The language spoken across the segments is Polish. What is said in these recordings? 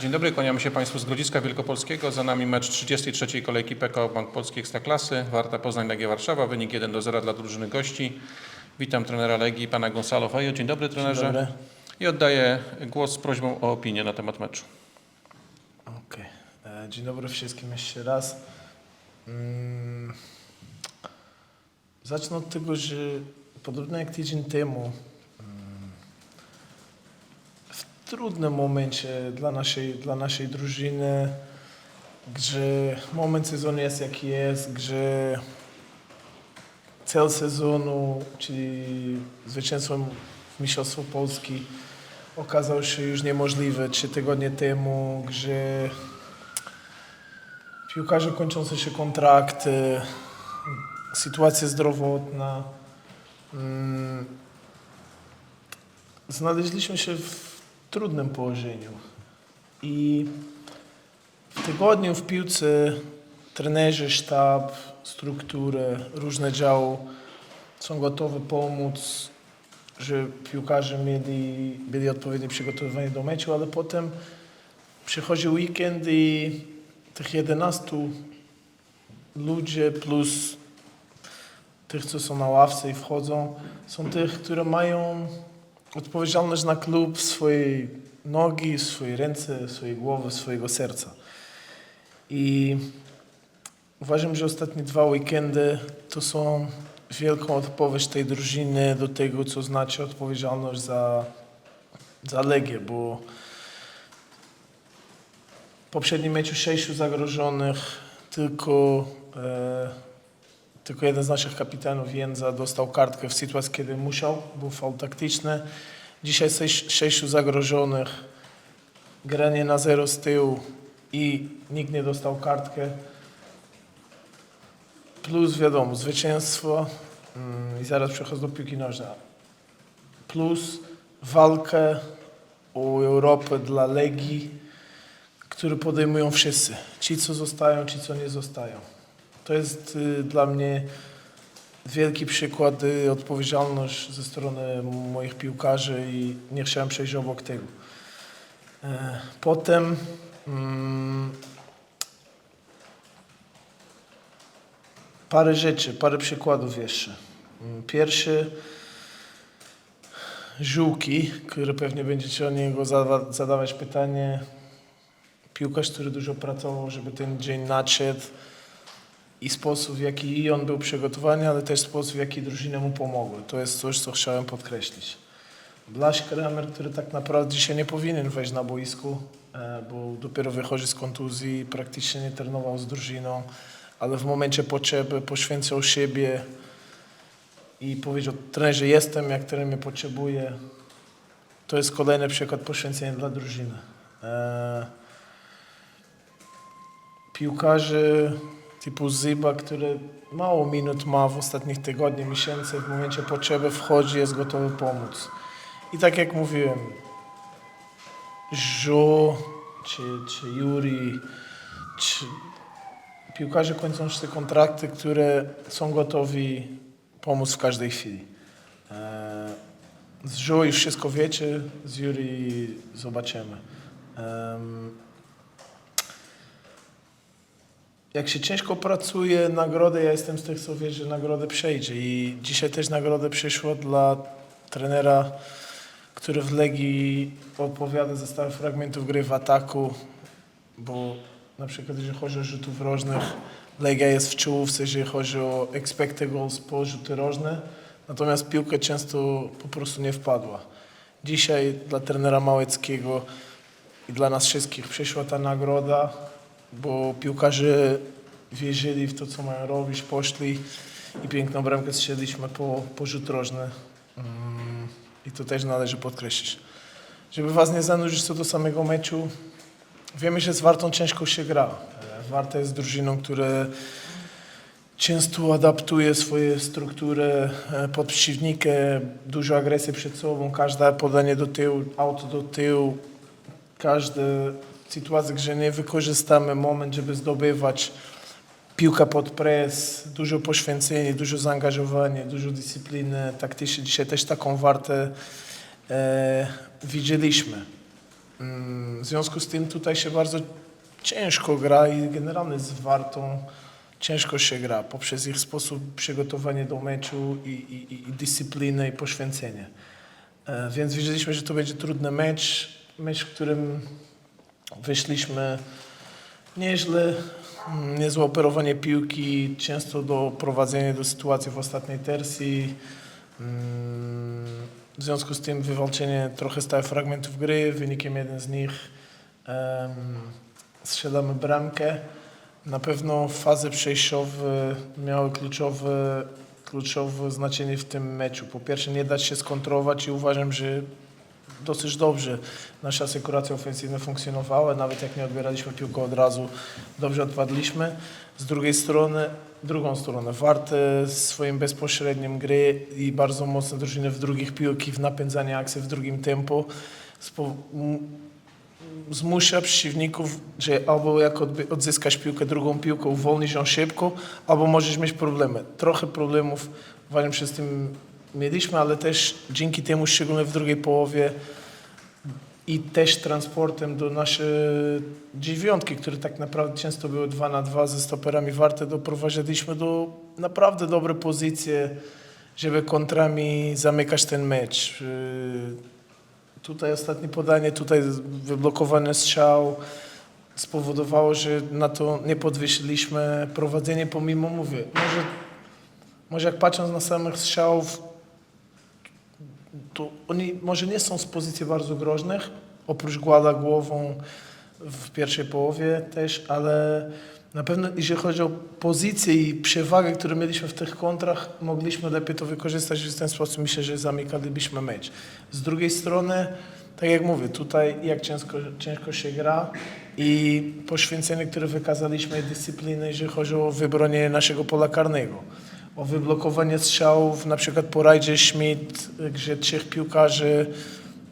Dzień dobry, kłaniamy się Państwu z Grodziska Wielkopolskiego. Za nami mecz 33. kolejki PKO Bank Polski Ekstraklasy. Warta Poznań Legia Warszawa, wynik 1 do 0 dla drużyny gości. Witam trenera Legii, pana Gonzalo Fajo. Dzień dobry trenerze. Dobry. I oddaję głos z prośbą o opinię na temat meczu. Okej. E, Dzień dobry wszystkim jeszcze raz. Mm. Zacznę od tego, że podobnie jak tydzień temu, trudnym momencie dla naszej, dla naszej drużyny, gdzie moment sezonu jest jaki jest, gdzie cel sezonu, czyli zwycięstwo w Mistrzostwo Polski, okazał się już niemożliwy trzy tygodnie temu, gdzie piłkarze kończące się kontrakty, sytuacja zdrowotna. Mm, Znaleźliśmy się w trudnym położeniu. I w tygodniu w piłce trenerzy, sztab, struktury, różne działy są gotowe pomóc, że piłkarze mieli, byli odpowiednio przygotowani do meczu, ale potem przychodzi weekend i tych 11 ludzi plus tych, co są na ławce i wchodzą, są tych, które mają odpowiedzialność na klub swojej nogi, w swojej ręce, swojej głowy, swojego serca. I uważam, że ostatnie dwa weekendy to są wielką odpowiedź tej drużyny do tego, co znaczy odpowiedzialność za, za Legię, bo w poprzednim meczu sześciu zagrożonych, tylko, e, tylko jeden z naszych kapitanów, Jędza, dostał kartkę w sytuacji, kiedy musiał, był faul taktyczny. Dzisiaj sześć, sześciu zagrożonych, granie na zero z tyłu i nikt nie dostał kartkę. Plus wiadomo, zwycięstwo mm, i zaraz przechodzę do piłki nożnej. Plus walkę o Europę dla Legii, który podejmują wszyscy. Ci, co zostają, ci, co nie zostają. To jest y, dla mnie wielki przykład y, odpowiedzialność ze strony moich piłkarzy i nie chciałem przejść obok tego. E, Potem mm, parę rzeczy, parę przykładów jeszcze. Mm, Pierwszy Żółki, który pewnie będziecie o niego zada- zadawać pytanie. Piłkarz, który dużo pracował, żeby ten dzień nadszedł i sposób, w jaki on był przygotowany, ale też sposób, w jaki drużyna mu pomogła. To jest coś, co chciałem podkreślić. Blaś Kramer, który tak naprawdę dzisiaj nie powinien wejść na boisku, e, bo dopiero wychodzi z kontuzji, praktycznie nie trenował z drużyną, ale w momencie potrzeby poświęcał siebie i powiedział, trenerze jestem, jak trener mnie potrzebuje. To jest kolejny przykład poświęcenia dla drużyny. E, piłkarzy typu Zyba, który mało minut ma w ostatnich tygodniach, miesięcy, w momencie potrzeby wchodzi, jest gotowy pomóc. I tak jak mówiłem, Żo, czy, czy Juri, czy piłkarze kończący kontrakty, które są gotowi pomóc w każdej chwili. E, Z Żo już wszystko wiecie, z Juri zobaczymy. Jak się ciężko pracuje, nagrodę, ja jestem z tych, co wie, że nagrodę przejdzie. I dzisiaj też nagroda przyszła dla trenera, który w Legii odpowiada za stałe fragmentów gry w ataku, bo na przykład jeżeli chodzi o rzutów rożnych, Legia jest w czołówce, jeżeli chodzi o expected goals po rzuty rożne, natomiast piłka często po prostu nie wpadła. Dzisiaj dla trenera Małeckiego i dla nas wszystkich przyszła ta nagroda, bo piłkarze wierzyli w to, co mają robić, poszli i piękną bramkę strzeliśmy po, po rzut rożny. Mm, I to też należy podkreślić. Żeby was nie zanudzić co do samego meczu, wiemy, że z Wartą ciężko się gra. Warta jest drużyną, która często adaptuje swoje struktury e, pod przeciwnikę, dużo agresji przed sobą, każde podanie do tyłu, auto do tyłu, każda sytuacja, gdzie nie wykorzystamy moment, żeby zdobywać piłka pod pres, dużo poświęcenia, dużo zaangażowania, dużo dyscypliny taktycznej. Dzisiaj też taką wartę e, widzieliśmy. Mm, W związku z tym tutaj się bardzo ciężko gra i generalnie z Wartą ciężko się gra poprzez ich sposób przygotowania do meczu i, i, i- dyscyplinę i poświęcenie. E, Więc wiedzieliśmy, że to będzie trudny mecz, mecz, w którym wyszliśmy nieźle, niezłe operowanie piłki, często doprowadzenie do sytuacji w ostatniej tercji. Mm, W związku z tym wywalczenie trochę stałych fragmentów gry, wynikiem jeden z nich em, strzelamy bramkę. Na pewno fazy przejściowe miały kluczowe, kluczowe znaczenie w tym meczu. Po pierwsze nie dać się skontrować i uważam, że dosyć dobrze nasza asekuracja ofensywna funkcjonowała, nawet jak nie odbieraliśmy piłkę od razu, dobrze odpadliśmy. Z drugiej strony, drugą stronę, Warte swoim bezpośrednim gry i bardzo mocne drużyny w drugich piłki, w napędzaniu akcji w drugim tempo zmusza przeciwników, że albo jak odzyskasz piłkę drugą piłką, uwolnisz ją szybko, albo możesz mieć problemy. Trochę problemów uważam, z tym mieliśmy, ale też dzięki temu, szczególnie w drugiej połowie i też transportem do naszej dziewiątki, które tak naprawdę często były 2 na 2 ze stoperami warte, doprowadziliśmy do naprawdę dobre pozycje, żeby kontrami zamykać ten mecz. Yy, Tutaj ostatnie podanie, tutaj wyblokowany strzał spowodowało, że na to nie podwyższyliśmy prowadzenie pomimo, mówię, może, może jak patrząc na samych strzałów, to oni może nie są z pozycji bardzo groźnych, oprócz Głada głową w pierwszej połowie też, ale na pewno jeżeli chodzi o pozycję i przewagę, które mieliśmy w tych kontrach, mogliśmy lepiej to wykorzystać w ten sposób myślę, że zamykalibyśmy mecz. Z drugiej strony, tak jak mówię, tutaj jak ciężko, ciężko się gra i poświęcenie, które wykazaliśmy dyscypliny, jeżeli chodzi o wybronienie naszego pola karnego o wyblokowanie strzałów, na przykład po rajdzie Schmidt, gdzie trzech piłkarzy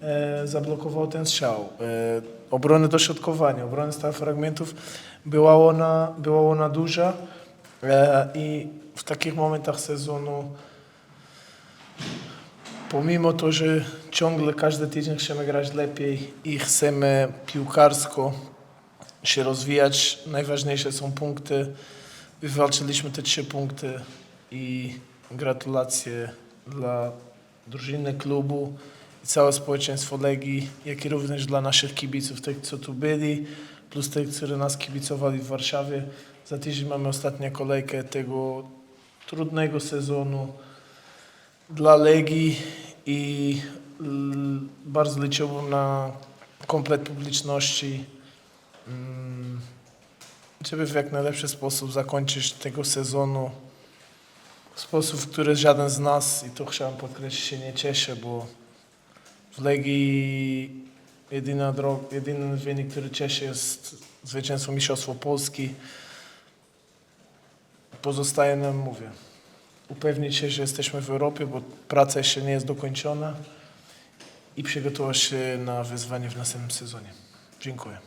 e, zablokował ten strzał. E, obrony dośrodkowania, obrony stałych fragmentów, była ona, była ona duża e, i w takich momentach sezonu pomimo to, że ciągle każdy tydzień chcemy grać lepiej i chcemy piłkarsko się rozwijać, najważniejsze są punkty. Wywalczyliśmy te trzy punkty i gratulacje dla drużyny klubu i całe społeczeństwo Legii, jak i również dla naszych kibiców, tych co tu byli, plus tych, którzy nas kibicowali w Warszawie. Za tydzień mamy ostatnią kolejkę tego trudnego sezonu dla Legii i l- bardzo liczyłbym na komplet publiczności, mm, żeby w jak najlepszy sposób zakończyć tego sezonu w sposób, w który żaden z nas, i to chciałem podkreślić, się nie cieszy, bo w Legii jedyna drog, jedyny wynik, który cieszy jest zwycięstwo Mistrzostwo Polski. Pozostaje nam, mówię, upewnić się, że jesteśmy w Europie, bo praca jeszcze nie jest dokończona i przygotować się na wyzwanie w następnym sezonie. Dziękuję.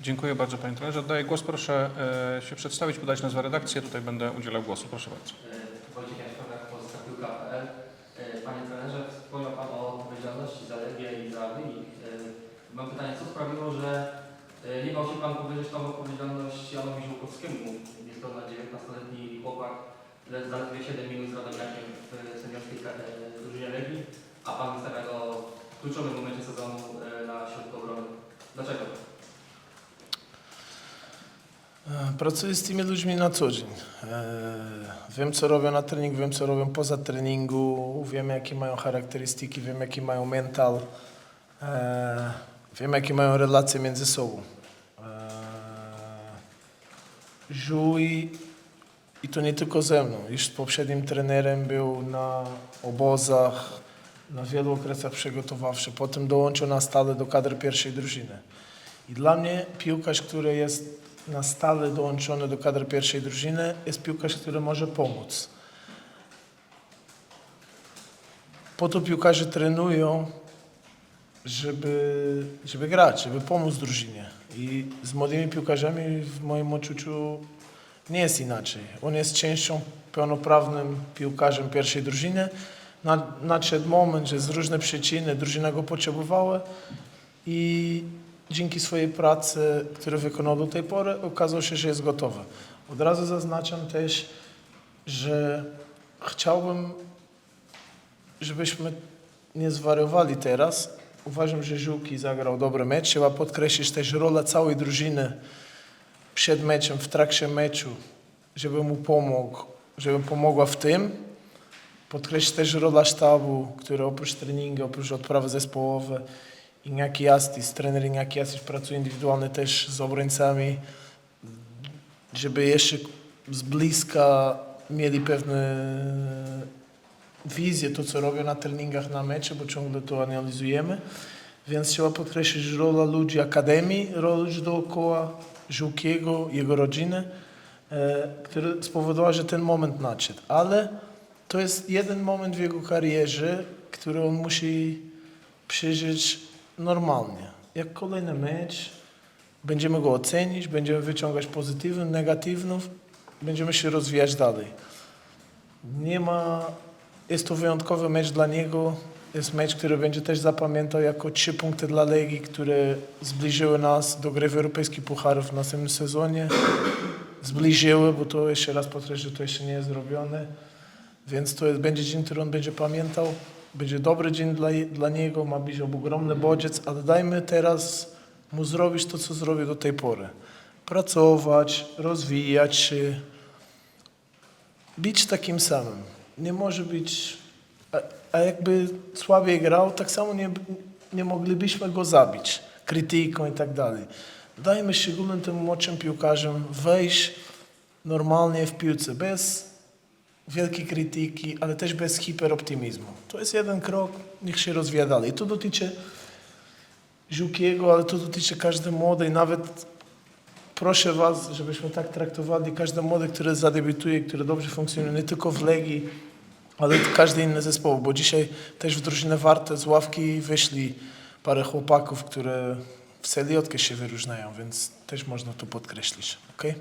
Dziękuję bardzo Panie Trenerze. Oddaję głos. Proszę e, się przedstawić, podać nazwę redakcji. Ja tutaj będę udzielał głosu. Proszę bardzo. Wojciech Jaśkowiak, Polska Piłka.pl. E, Panie trenerze, wspomniał Pan o odpowiedzialności za Legię i za wynik. E, Mam pytanie, co sprawiło, że e, nie bał się Pan powiedzieć tą odpowiedzialność Janowi Żółkowskiemu? Jest to na 19-letni chłopak, ledwie zaledwie 7 minut z Radomiakiem w seniorskiej drużynie Legii, a Pan wystawia go w kluczowym momencie sezonu na środku obrony. Dlaczego? Pracuję z tymi ludźmi na co dzień. Wiem, co robią na trening, wiem, co robią poza treningu, wiem, jakie mają charakterystyki, wiem, jaki mają mental, e, wiem, jakie mają relacje między sobą. E, Żuj, i to nie tylko ze mną, już z poprzednim trenerem był na obozach, na wielu okresach przygotowawczych, potem dołączył na stale do kadry pierwszej drużyny. I dla mnie piłkarz, który jest na stale dołączony do kadry pierwszej drużyny, jest piłkarz, który może pomóc. Po to piłkarze trenują, żeby, żeby grać, żeby pomóc drużynie. I z młodymi piłkarzami w moim odczuciu nie jest inaczej. On jest częścią pełnoprawnym piłkarzem pierwszej drużyny. Nad- Nadszedł moment, że z różnych przyczyn drużyna go potrzebowała i dzięki swojej pracy, którą wykonał do tej pory, okazało się, że jest gotowy. Od razu zaznaczam też, że chciałbym, żebyśmy nie zwariowali teraz. Uważam, że Żółki zagrał dobry mecz. Trzeba podkreślić też rolę całej drużyny przed meczem, w trakcie meczu, żeby mu pomógł, żeby pomogła w tym. Podkreślić też rola sztabu, który oprócz treningu, oprócz odprawy zespołowe, Iñaki Astis, trener Iñaki Astis pracuje indywidualnie też z obrońcami, żeby jeszcze z bliska mieli pewne wizję, to co robią na treningach, na mecze, bo ciągle to analizujemy. Więc trzeba podkreślić rola ludzi Akademii, rola ludzi dookoła Żółkiego, jego rodziny, e, który spowodował, że ten moment nadszedł. Ale to jest jeden moment w jego karierze, który on musi przeżyć normalnie. Jak kolejny mecz, będziemy go ocenić, będziemy wyciągać pozytywnych, negatywnych, będziemy się rozwijać dalej. Nie ma, jest to wyjątkowy mecz dla niego, jest mecz, który będzie też zapamiętał jako trzy punkty dla Legii, które zbliżyły nas do gry w europejskich pucharów w następnym sezonie. Zbliżyły, bo to jeszcze raz podkreślę, że to jeszcze nie jest zrobione. Więc to będzie dzień, który on będzie pamiętał. Będzie dobry dzień dla, dla niego, ma być ogromny bodziec, ale dajmy teraz mu zrobić to, co zrobił do tej pory. Pracować, rozwijać się, być takim samym. Nie może być, a, a jakby słabiej grał, tak samo nie, nie moglibyśmy go zabić krytyką i tak dalej. Dajmy szczególnie tym młodszym piłkarzom wejść normalnie w piłce, bez wielkiej krytyki, ale też bez hiperoptymizmu. To jest jeden krok, niech się rozwija dalej. To dotyczy Żółkiego, ale to dotyczy każdej młodej, nawet proszę Was, żebyśmy tak traktowali każdy młody, który zadebiutuje, który dobrze funkcjonuje, nie tylko w Legii, ale każdy inny zespoł, bo dzisiaj też w drużynę Warte z ławki wyszli parę chłopaków, które w celiotkę się wyróżniają, więc też można to podkreślić. Okay?